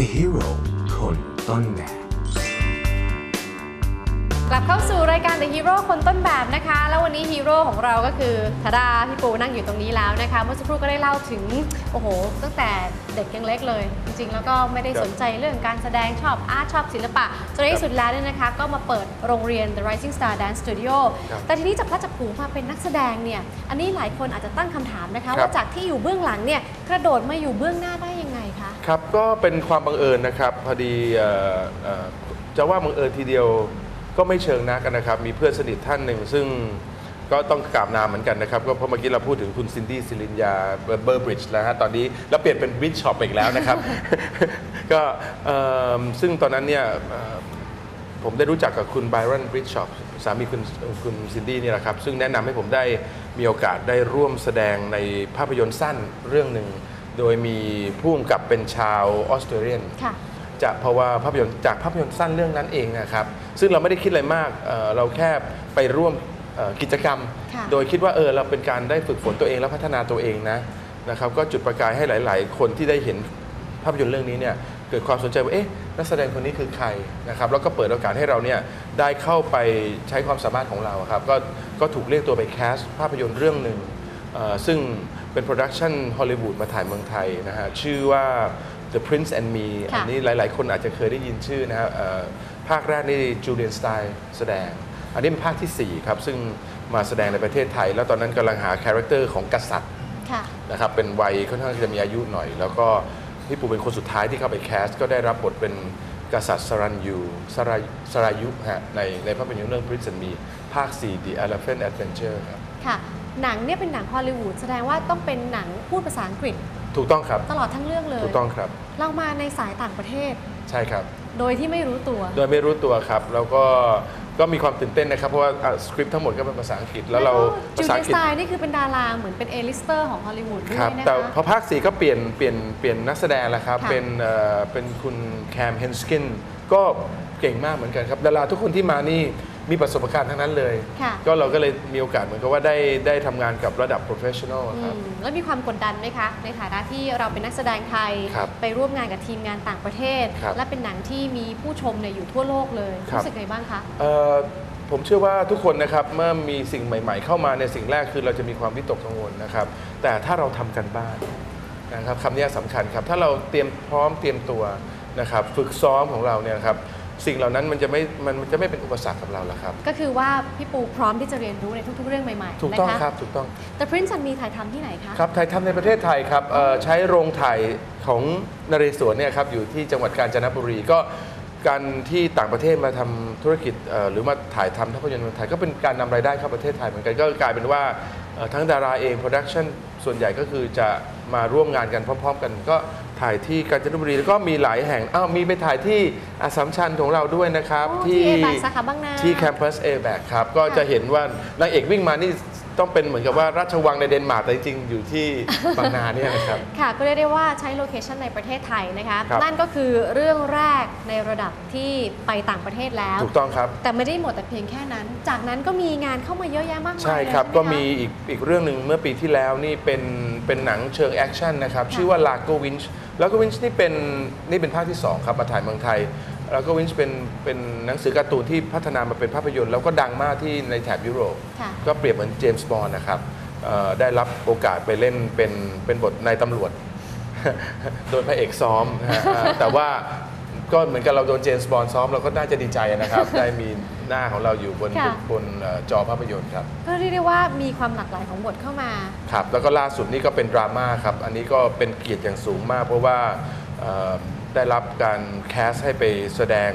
The Hero คนต้นแบบ กลับเข้าสู่รายการ The Hero คนต้นแบบนะคะ แล้ววันนี้ฮีโร่ของเราก็คือธดาพี่ปูนั่งอยู่ตรงนี้แล้วนะคะ เมื่อสักครู่ก็ได้เล่าถึง โอ้โห ตั้งแต่เด็กยังเล็กเลย จริงๆ แล้วก็ไม่ได้ครับสนใจเรื่องการแสดงชอบอาร์ตชอบศิลปะจนในที่สุดแล้วเนี่ยนะคะ ก็มาเปิดโรงเรียน The Rising Star Dance Studio ครับแต่ทีนี้จับพลัดจับผลูมาเป็นนักแสดงเนี่ย อันนี้หลายคนอาจจะตั้งคำถามนะคะ ครับ ว่าจากที่อยู่เบื้องหลังเนี่ยกระโดดมาอยู่เบื้องหน้าได้ยังไง ครับ ก็เป็นความบังเอิญนะครับพอดีเอ่อเอ่อจะว่าบังเอิญทีเดียวก็ไม่เชิงนักนะครับ มีเพื่อนสนิทท่านหนึ่ง ซึ่งก็ต้องกราบนามเหมือนกันนะครับ ก็เพราะเมื่อกี้เราพูดถึงคุณซินดี้ซิลินยาเบอร์บริดจ์แล้วฮะตอนนี้แล้วเปลี่ยนเป็นบริดจ์ช็อปอีกแล้วนะครับ ก็เอิ่มซึ่งตอนนั้นเนี่ยเอ่อผมได้รู้จักกับคุณไบรอนบริดชอปสามีคุณคุณซินดี้นี่แหละครับ ซึ่งแนะนำให้ผมได้มีโอกาสได้ร่วมแสดงในภาพยนตร์สั้นเรื่องหนึ่ง โดยมีผู้กำกับเป็นชาวออสเตรเลียนค่ะ จากเพราะว่าภาพยนตร์จากภาพยนตร์สั้นเรื่องนั้นเองนะครับ ซึ่งเราไม่ได้คิดอะไรมากเอ่อเราแค่ไปร่วมเอ่อกิจกรรม ค่ะ โดยคิดว่าเออเราเป็นการได้ฝึกฝนตัวเองและพัฒนาตัวเองนะนะครับก็จุดประกายให้หลาย ๆ คนที่ได้เห็นภาพยนตร์เรื่องนี้เนี่ยเกิดความสนใจว่าเอ๊ะนักแสดงคนนี้คือใครนะครับแล้วก็เปิดโอกาสให้เราเนี่ยได้เข้าไปใช้ความสามารถของเราครับก็ก็ถูกเรียกตัวไปแคสภาพยนตร์เรื่องหนึ่งเอ่อ ซึ่งเป็นโปรดักชันฮอลลีวูดมาถ่ายเมืองไทยนะฮะชื่อว่า The Prince and Me ค่ะอันนี้หลาย ๆ คนอาจจะเคยได้ยินชื่อนะครับเอ่อภาคแรกนี่จูเลียนสไตล์แสดง อันนี้เป็นภาคทีสี่ 4 ครับ ซึ่งมาแสดงในประเทศไทย แล้วตอนนั้นกำลังหาคาแรคเตอร์ของกษัตริย์ค่ะนะครับเป็นวัยค่อนข้างจะมีอายุหน่อย แล้วก็พี่ปูเป็นคนสุดท้ายที่เข้าไปแคส ก็ได้รับบทเป็นกษัตริย์สรัญยูสราสรายุฮะในในภาพยนตร์เรื่อง Prince and Me ภาค 4 The Elephant Adventure ครับค่ะ หนังเนี่ยเป็นหนังฮอลลีวูดแสดงว่าต้องเป็นหนังพูดภาษาอังกฤษ ถูกต้องครับ ตลอดทั้งเรื่องเลย ถูกต้องครับ เรามาในสายต่างประเทศ ใช่ครับ โดยที่ไม่รู้ตัว โดยไม่รู้ตัวครับ แล้วก็ก็มีความตื่นเต้นนะครับ เพราะว่าสคริปต์ทั้งหมดก็เป็นภาษาอังกฤษ แล้วเราจูภาษาเลีอัยงสกฤษไตน์นี่คือเป็นดาราเหมือนเป็นเอลิสเตอร์ของฮอลลีวูดด้วครับยนะแต่คะ พอภาค4ก็เปลี่ยนเปลี่ยนเปลี่ยนนักแสดงแล้วครับ ค่ะเป็นเอ่อเป็นคุณแคมเฮนสกินก็เก่งมากเหมือนกันครับ ดาราทุกคนที่มานี่ มีประสบการณ์ทั้งนั้นเลย ค่ะ ก็เราก็เลยมีโอกาสเหมือนกับว่าได้ได้ทำงานกับระดับ professional อืครับมแล้วมีความกดดันไหมคะ ในฐานะที่เราเป็นนักแสดงไทย ครับไปร่วมงานกับทีมงานต่างประเทศ ครับและเป็นหนังที่มีผู้ชมเนี่ยอยู่ทั่วโลกเลยครับ รู้สึกไงบ้างคะ เอ่อผมเชื่อว่าทุกคนนะครับเมื่อมีสิ่งใหม่ ๆ เข้ามาในสิ่งแรกคือเราจะมีความวิตกกังวลนะครับ แต่ถ้าเราทำกันบ้านนะครับคำนี้สำคัญครับ ถ้าเราเตรียมพร้อมเตรียมตัวนะครับ ฝึกซ้อมของเราเนี่ยนะครับ สิ่งเหล่านั้นมันจะไม่มันมันจะไม่เป็นอุปสรรคกับเราแล้วครับ ก็คือว่าพี่ปูพร้อมที่จะเรียนรู้ในทุกๆ เรื่องใหม่ๆถูกนะต้องคะครับถูกต้อง แต่ Prince and Me ถ่ายทำที่ไหนคะ ครับถ่ายทำในประเทศไทยครับเอ่อใช้โรงถ่ายของนเรศวรเนี่ยครับอยู่ที่จังหวัดกาญจนบุรีก็การที่ต่างประเทศมาทำธุรกิจเอ่อหรือมาถ่ายทำภาพยนตร์เมืองไทยก็เป็นการนำรายได้เข้าประเทศไทยเหมือนกันก็กลายเป็นว่าเอ่อทั้งดาราเองโปรดักชันส่วนใหญ่ก็คือจะมาร่วมงานกันพร้อม ๆ กัน ก็ ถ่ายที่กาญจนบุรีแล้วก็มีหลายแห่งอ้าวมีไปถ่ายที่อัสสัมชัญของเราด้วยนะครับ โอ้ที่ A-back สาขาบางนา ที่แคมปัส A แบกครับ ก็จะเห็นว่านางเอกวิ่งมานี่ต้องเป็นเหมือนกับว่าราชวังในเดนมาร์กแต่จริงๆ อยู่ที่บางนาเนี่ยนะครับ ค่ะก็เรียกได้ว่าใช้โลเคชันในประเทศไทยนะคะ ครับนั่นก็คือเรื่องแรกในระดับที่ไปต่างประเทศแล้ว ถูกต้องครับ แต่ไม่ได้หมดแต่เพียงแค่นั้น จากนั้นก็มีงานเข้ามาเยอะแยะมากมายใช่ครับ เลยก็ใช่ไหมีคะ อีกอีกเรื่องหนึ่งเมื่อปีที่แล้วนี่เป็นเป็นหนังเชิงแอคชั่นนะครับ ค่ะชื่อว่า Lago Winch Lago Winch นี่เป็นนี่เป็นภาคที่ 2 ครับมาถ่ายเมืองไทย Lago Winch เป็นเป็นหนังสือการ์ตูนที่พัฒนามาเป็นภาพยนตร์แล้วก็ดังมากที่ในแถบยุโรป ค่ะก็เปรียบเหมือนเจมส์บอนด์นะครับเอ่อได้รับโอกาสไปเล่นเป็นเป็นบทนายตำรวจ โดนพระเอกซ้อมนะฮะเอ่อแต่ว่า ก็เหมือนกับเราโดนเจมส์บอนด์ซ้อมเราก็น่าจะดีใจนะครับ ได้มีหน้าของเราอยู่บนค่ะ บนเอ่อจอภาพยนตร์ครับ ก็เรียกได้ว่ามีความหลากหลายของบทเข้ามา ครับแล้วก็ล่าสุดนี่ก็เป็นดราม่าครับ อันนี้ก็เป็นเกียรติอย่างสูงมาก เพราะว่าเอ่อได้รับการแคสให้ไปแสดง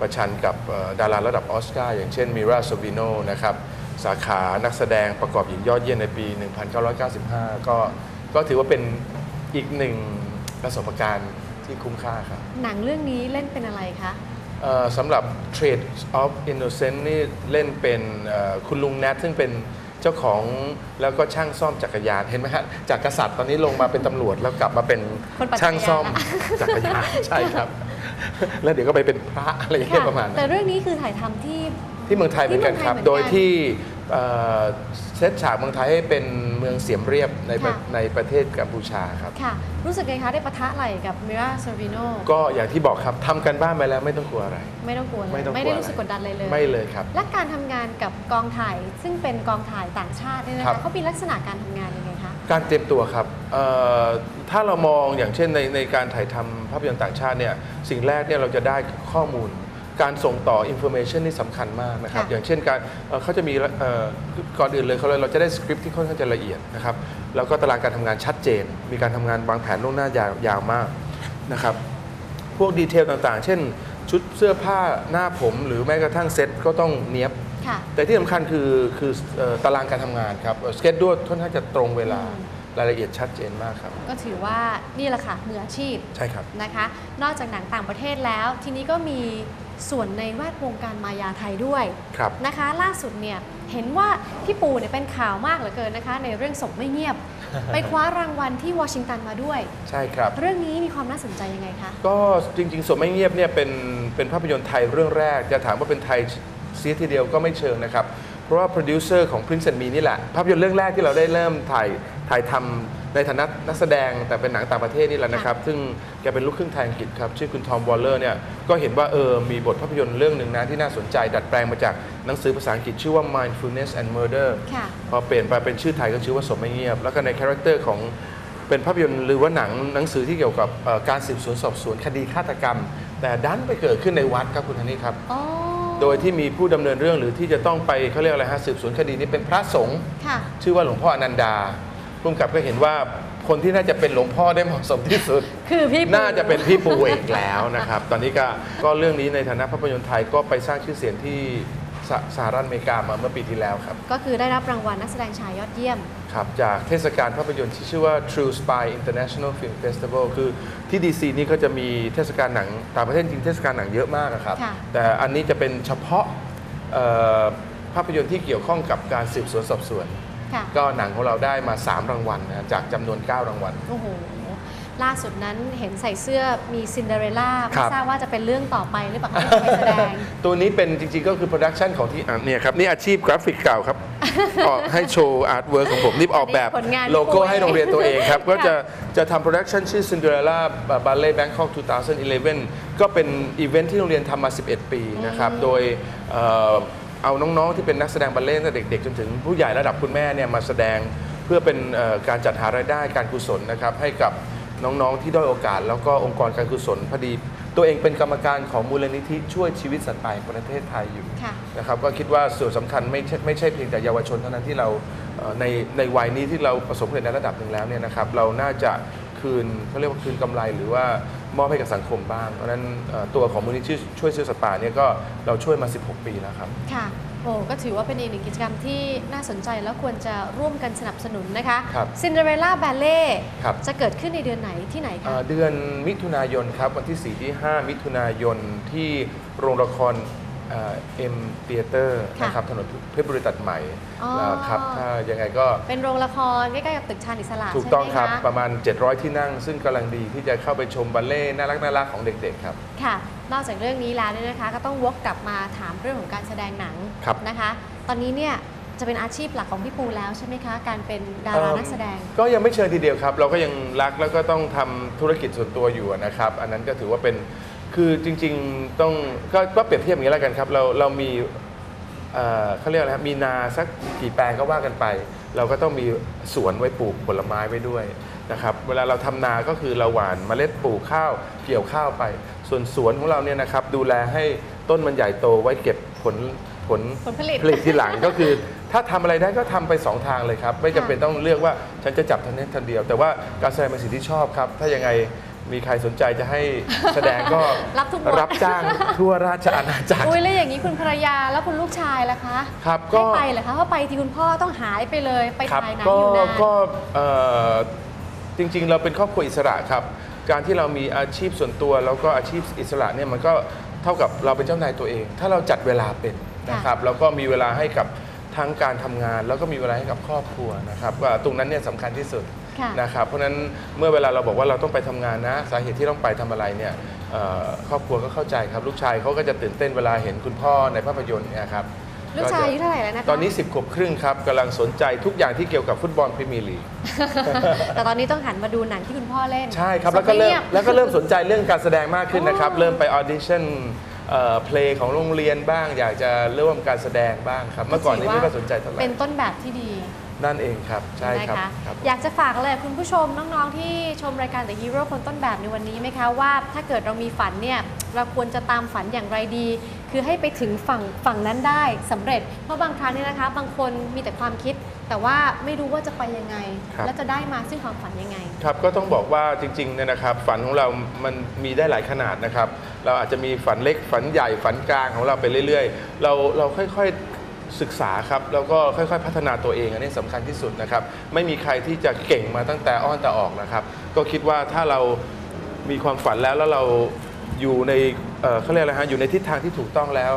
ประชันกับเอ่อดาราระดับออสการ์อย่างเช่นมิราโซวิโนนะครับ สาขานักแสดงประกอบหญิงยอดเยี่ยมในปี 1995 ก็ก็ถือว่าเป็นอีกหนึ่งประสบการณ์ ที่คุ้มค่าครับหนังเรื่องนี้เล่นเป็นอะไรคะเอ่อสำหรับ Trade of Innocent นี่เล่นเป็นเอ่อคุณลุงแนทซึ่งเป็นเจ้าของแล้วก็ช่างซ่อมจักรยานเห็นไหมฮะจากกษัตริย์ตอนนี้ลงมาเป็นตำรวจแล้วกลับมาเป็นคนปั่นช่างซ่อมจักรยานจักรยานใช่ครับ แล้วเดี๋ยวก็ไปเป็นพระอะไรอย่างเงี้ยประมาณนั้นแต่เรื่องนี้คือถ่ายทำที่ที่เมืองไทยเหมือนกันครับที่เมืองไทยเหมือนกันโดยที่ เอ่อเซตฉากเมืองไทยให้เป็นเมืองเสียมเรียบในประค่ะ ในประเทศกัมพูชาครับ ค่ะ รู้สึกไงคะได้ปะทะไหล่กับมิราเซอร์วิโนก็อย่างที่บอกครับทำกันบ้านไปแล้วไม่ต้องกลัวอะไร ไม่ต้องกลัวเลยไม่ต้องกลัวไม่ได้รู้สึกกดดันเลยเลย ไม่เลยครับ และการทำงานกับกองถ่าย ซึ่งเป็นกองถ่ายต่างชาติเนี่ยนะครัคะบ เขามีลักษณะการทำงานยังไงคะ การเตรียมตัวครับเอ่อถ้าเรามองอย่างเช่นในในการถ่ายทำภาพยนตร์ต่างชาติเนี่ยสิ่งแรกเนี่ยเราจะได้ข้อมูล การส่งต่ออินโฟเมชันนี่สำคัญมากนะครับ ค่ะ อย่างเช่นการเอ่อเขาจะมีเอ่อก่อนอื่นเลยเขาเลยเราจะได้สคริปต์ที่ค่อนข้างจะละเอียดนะครับ แล้วก็ตารางการทำงานชัดเจน มีการทำงานวางแผนล่วงหน้ายาวยาวมากนะครับ พวกดีเทลต่างๆ เช่น ชุดเสื้อผ้าหน้าผม หรือแม้กระทั่งเซ็ตก็ต้องเนี้ยบ ค่ะ แต่ที่สำคัญคือคือเอ่อตารางการทำงานครับสเก็ตด้วยค่อนข้างจะตรงเวลา อืม รายละเอียดชัดเจนมากครับ ก็ถือว่านี่แหละค่ะมืออาชีพใช่ครับ นะคะ นอกจากหนังต่างประเทศแล้ว ทีนี้ก็มีส่วนในแวดวงการมายาไทยด้วยครับ นะคะ ล่าสุดเนี่ยเห็นว่าพี่ปูเนี่ยเป็นข่าวมากเหลือเกินนะคะ ในเรื่องศพไม่เงียบ ไปคว้ารางวัลที่วอชิงตันมาด้วย ใช่ครับ เรื่องนี้มีความน่าสนใจยังไงคะ ก็จริงๆสมไม่เงียบเนี่ยเป็นเป็นภาพยนตร์ไทยเรื่องแรก จะถามว่าเป็นไทยเสียทีเดียวก็ไม่เชิงนะครับ เพราะว่าโปรดิวเซอร์ของ Prince and Me นี่แหละ ภาพยนตร์เรื่องแรกที่เราได้เริ่มถ่าย ถ่ายทำในฐานะนักแสดงแต่เป็นหนังต่างประเทศนี่แหละนะครับ ซึ่งแกเป็นลูกครึ่งไทยอังกฤษครับ ชื่อคุณทอมวอลเลอร์เนี่ยก็เห็นว่าเออมีบทภาพยนตร์เรื่องหนึ่งนะที่น่าสนใจ ดัดแปลงมาจากหนังสือภาษาอังกฤษชื่อว่า Mindfulness and Murder ค่ะพอเปลี่ยนไปเป็นชื่อไทยก็ชื่อว่าสมไม่เงียบ แล้วก็ในคาแรคเตอร์ของเป็นภาพยนตร์หรือว่าหนังหนังสือที่เกี่ยวกับเอ่อการสืบสวนสอบสวนคดีฆาตกรรม แต่ดันไปเกิดขึ้นในวัดครับคุณธนี่ครับอ๋อโดยที่มีผู้ดำเนินเรื่องหรือที่จะต้องไปเขาเรียกอะไรฮะสืบสวนคดีนี้เป็นพระสงฆ์ค่ะชื่อว่าหลวงพ่ออนันดา พุ่มกับก็เห็นว่าคนที่น่าจะเป็นหลวงพ่อได้เหมาะสมที่สุด คือพี่ปูน่าจะเป็นพี่ปูอีกแล้วนะครับ ตอนนี้ก็ก็เรื่องนี้ในฐานะภาพยนตร์ไทยก็ไปสร้างชื่อเสียงที่สหสหรัฐอเมริกามาเมื่อปีที่แล้วครับ ก็คือได้รับรางวัลนักแสดงชายยอดเยี่ยม ครับจากเทศกาลภาพยนตร์ที่ชื่อว่า True Spy International Film Festival คือที่ดีซีนี่เขาจะมีเทศกาลหนังต่างประเทศจริงเทศกาลหนังเยอะมากอะครับค่ะแต่อันนี้จะเป็นเฉพาะเอ่อภาพยนตร์ที่เกี่ยวข้องกับการสืบสวนสอบสวน ค่ะ ก็หนังของเราได้มา 3 รางวัลนะจากจำนวน 9 รางวัล โอ้โห ล่าสุดนั้นเห็นใส่เสื้อมีซินเดอเรลล่าครัไม่บ ทราบว่าจะเป็นเรื่องต่อไปหรือเปล่าคะที่จะไปแสดง ตัวนี้เป็นจริงๆ ก็คือโปรดักชันของที่อะเนี่ยครับ นี่อาชีพกราฟิกเก่าครับ ออกให้โชว์อาร์ตเวิร์กของผมนี่ออกแบบผลงานโลโก้พี่ปุ้ยให้โรงเรียนตัวเองครับ ค่ะ ก็จะจะทำโปรดักชันชื่อ Cinderella Ballet Bangkok 2011 ก็เป็นอีเวนท์ที่โรงเรียนทำมา 11 ปีนะครับ โดยเอ่อ เอาน้องๆ ที่เป็นนักแสดงบัลเล่ต์ตั้งแต่เด็ก ๆ จนถึงผู้ใหญ่ระดับคุณแม่เนี่ยมาแสดงเพื่อเป็นเอ่อการจัดหารายได้การกุศลนะครับให้กับน้องๆที่ด้อยโอกาส แล้วก็องค์กรการกุศลพอดี ตัวเองเป็นกรรมการของมูลนิธิช่วยชีวิตสัตว์ป่าแห่งประเทศไทยอยู่ค่ะ นะครับก็คิดว่าส่วนสำคัญไม่ใช่ไม่ใช่เพียงแต่เยาวชนเท่านั้นที่เราเอ่อในในวัยนี้ที่เราประสบความสำเร็จในระดับหนึ่งแล้วเนี่ยนะครับเราน่าจะคืนเขาเรียกว่าคืนกำไรหรือว่า มอบให้กับสังคมบ้าง เพราะฉะนั้นเอ่อตัวของมูลนิธิช่วยซื้อสัตว์ป่าเนี่ยก็เราช่วยมา 16 ปีแล้วครับ ค่ะโอ้ก็ถือว่าเป็นอีกหนึ่งกิจกรรมที่น่าสนใจแล้วควรจะร่วมกันสนับสนุนนะคะครับซินเดอเรลล่าแบลเล่ครับจะเกิดขึ้นในเดือนไหนที่ไหนคะเอ่อเดือนมิถุนายนครับวันที่ 4 ที่ 5 มิถุนายนที่โรงละคร เอ็มเตียเตอร์ค่ะนะครับถนนเพชรบุรีตัดใหม่อ๋อนะครับถ้ายังไงก็เป็นโรงละครใกล้ๆกับตึกชาญอิสระถูกต้องใช่ไหมครับคะประมาณ 700 ที่นั่ง ซึ่งกำลังดีที่จะเข้าไปชมบัลเล่ต์น่ารักน่ารักของเด็กๆครับ ค่ะ นอกจากเรื่องนี้แล้วเนี่ยนะคะ ก็ต้องวกกลับมาถามเรื่องของการแสดงหนังครับ นะคะ ตอนนี้เนี่ย จะเป็นอาชีพหลักของพี่ปูแล้วใช่ไหมคะ การเป็นดารานักแสดง ก็ยังไม่เชิญทีเดียวครับ เราก็ยังรักแล้วก็ต้องทำธุรกิจส่วนตัวอยู่นะครับ อันนั้นก็ถือว่าเป็นคือจริงๆต้องก็ก็เปรียบเทียบอย่างนี้แล้วกันครับ เราเรามีเอ่อเขาเรียกอะไรครับมีนาสักกี่แปลงก็ว่ากันไป เราก็ต้องมีสวนไว้ปลูกผลไม้ไว้ด้วยนะครับเวลาเราทำนาก็คือเราหว่านเมล็ดปลูกข้าวเกี่ยวข้าวไป ส่วนสวนของเราเนี่ยนะครับดูแลให้ต้นมันใหญ่โตไว้เก็บผลผลผลผลิตผลิตที่หลังก็คือ ถ้าทำอะไรได้ก็ทำไปสองทางเลยครับ ไม่จำเป็นต้องเลือกว่าฉันจะจับทันนี้ทันเดียว แต่ว่าการแสดงเป็นสิ่งที่ชอบครับ ถ้ายังไงมีใครสนใจจะให้แสดงก็รับทุกบทรับจ้างทั่วราชอาณาจักรอุ้ยแล้วอย่างนี้คุณภรรยาแล้วคุณลูกชายล่ะคะครับก็ให้ไปเหรอคะเพราะไปที่คุณพ่อต้องหายไปเลยไปครับถ่ายหนังก็อยู่นานก็เอ่อจริงๆ เราเป็นครอบครัวอิสระครับ การที่เรามีอาชีพส่วนตัวแล้วก็อาชีพอิสระเนี่ยมันก็เท่ากับเราเป็นเจ้านายตัวเอง ถ้าเราจัดเวลาเป็นนะครับแล้วก็มีเวลาให้กับ ทั้งการทำงานแล้วก็มีเวลาให้กับครอบครัวนะครับว่าตรงนั้นเนี่ยสำคัญที่สุดค่ะนะครับเพราะฉะนั้นเมื่อเวลาเราบอกว่าเราต้องไปทำงานนะ สาเหตุที่ต้องไปทำอะไรเนี่ยเอ่อครอบครัวก็เข้าใจครับ ลูกชายเขาก็จะตื่นเต้นเวลาเห็นคุณพ่อในภาพยนตร์เนี่ยครับลูกชายอายุเท่าไหร่แล้วนะคะตอนนี้ 10ขวบครึ่งครับกำลังสนใจทุกอย่างที่เกี่ยวกับฟุตบอลพรีเมียร์ลีก แต่ตอนนี้ต้องหันมาดูหนังที่คุณพ่อเล่นใช่ครับแล้วก็เริ่มงียบแล้วก็เริ่มสนใจเรื่องการแสดงมากขึ้นนะครับอ๋อเริ่มไปออดิชั่น เพลงของโรงเรียนบ้าง อยากจะเริ่มการแสดงบ้างครับ เมื่อก่อนนี้ไม่ค่อยสนใจเท่าไหร่เป็นต้นแบบที่ดีนั่นเองครับ ใช่ครับนะคะครับอยากจะฝากอะไรกับคุณผู้ชมน้องๆ ที่ชมรายการ The Hero คนต้นแบบในวันนี้ไหมคะว่าถ้าเกิดเรามีฝันเนี่ยเราควรจะตามฝันอย่างไรดี คือให้ไปถึงฝั่งฝั่งนั้นได้สำเร็จ เพราะบางครั้งเนี่ยนะคะ บางคนมีแต่ความคิด แต่ว่าไม่รู้ว่าจะไปยังไงครับและจะได้มาซึ่งความฝันยังไง ครับก็ต้องบอกว่าจริงๆเนี่ยนะครับ ฝันของเรามันมีได้หลายขนาดนะครับ เราอาจจะมีฝันเล็กฝันใหญ่ฝันกลางของเราไปเรื่อยๆ เราเราค่อยๆศึกษาครับแล้วก็ค่อยๆพัฒนาตัวเองอันนี้สำคัญที่สุดนะครับ ไม่มีใครที่จะเก่งมาตั้งแต่อ้อนแต่ออกนะครับ ก็คิดว่าถ้าเรามีความฝันแล้วแล้วเราอยู่ในเอ่อเขาเรียกอะไรฮะอยู่ในทิศทางที่ถูกต้องแล้ว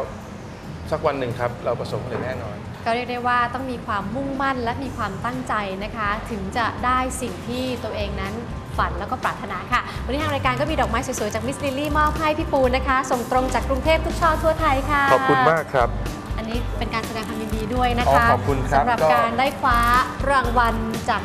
สักวันหนึ่งครับ เราประสบความสำเร็จแน่นอน ก็เรียกได้ว่าต้องมีความมุ่งมั่นและมีความตั้งใจนะคะ ถึงจะได้สิ่งที่ตัวเองนั้น ฝันแล้วก็ปรารถนาค่ะ วันนี้ทางรายการก็มีดอกไม้สวยๆ จากมิสลิลลี่มอบให้พี่ปูนนะคะ ส่งตรงจากกรุงเทพทุกช่อทั่วไทยค่ะ ขอบคุณมากครับ อันนี้เป็นการแสดงความยินดีด้วยนะอ๋อคะขอบคุณครับสำหรับก็การได้คว้ารางวัลจาก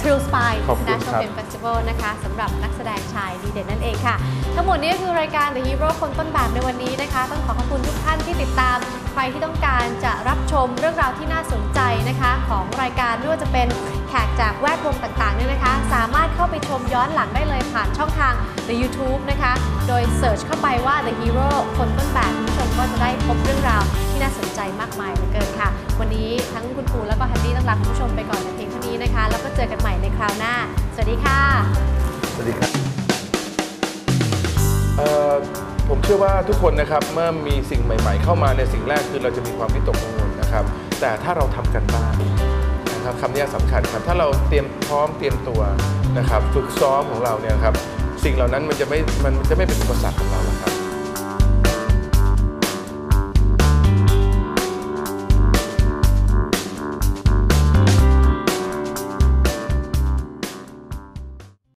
ทริลสปายขอบคุณ National ครับ Film Festival นะคะสำหรับนักแสดงชายดีเด่นนั่นเองค่ะ ทั้งหมดนี้ก็คือรายการ The Hero คนต้นแบบในวันนี้นะคะ ต้องขอขอบคุณทุกท่านที่ติดตาม ใครที่ต้องการจะรับชมเรื่องราวที่น่าสนใจนะคะ ของรายการไม่ว่าจะเป็นแขกจากแวดวงต่างๆเนี่ยนะคะ สามารถเข้าไปช มย้อนหลังได้เลยผ่านช่องทาง The YouTube นะคะ โดยเสิร์ชเข้าไปว่า The Hero คนต้นแบบคุณผู้ชมก็จะได้พบเรื่องราวที่น่าสนใจมากมายเหลือเกินค่ะ วันนี้ทั้งคุณปูแล้วก็ฮันดี้ต้องลาคุณผู้ชมไปก่อนในเพียงเท่านี้นะคะ แล้วก็เจอกันใหม่ในคราวหน้า สวัสดีค่ะ สวัสดีครับเอ่อผมเชื่อว่าทุกคนนะครับเมื่อมีสิ่งใหม่ ๆ เข้ามาในยสิ่งแรกคือเราจะมีความวิตกกังวลนะครับ แต่ถ้าเราทำกันบ้าน นะครับคำนี้สำคัญครับถ้าเราเตรียมพร้อมเตรียมตัวนะครับฝึกซ้อมของเราเนี่ยครับสิ่งเหล่านั้นมันจะไม่มันจะไม่เป็นอุปสรรคกับเราแล้วครับ